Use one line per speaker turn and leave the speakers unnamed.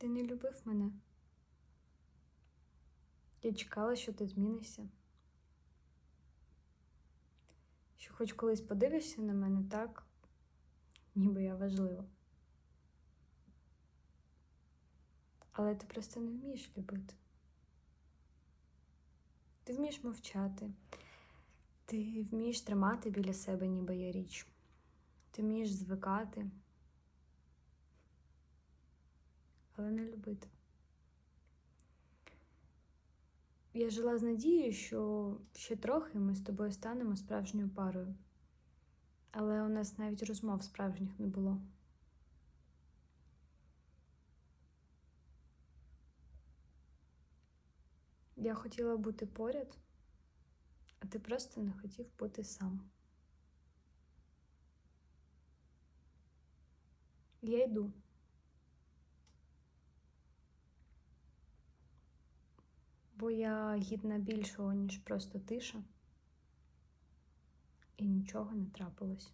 Ти не любив мене. Я чекала, що ти змінишся. Що хоч колись подивишся на мене так, ніби я важлива. Але ти просто не вмієш любити. Ти вмієш мовчати, ти вмієш тримати біля себе, ніби я річ. Ти вмієш звикати, але не любити. Я жила з надією, що ще трохи ми з тобою станемо справжньою парою. Але у нас навіть розмов справжніх не було. Я хотіла бути поряд, а ти просто не хотів бути сам. Я йду. Бо я гідна більшого, ніж просто тиша, і нічого не трапилось.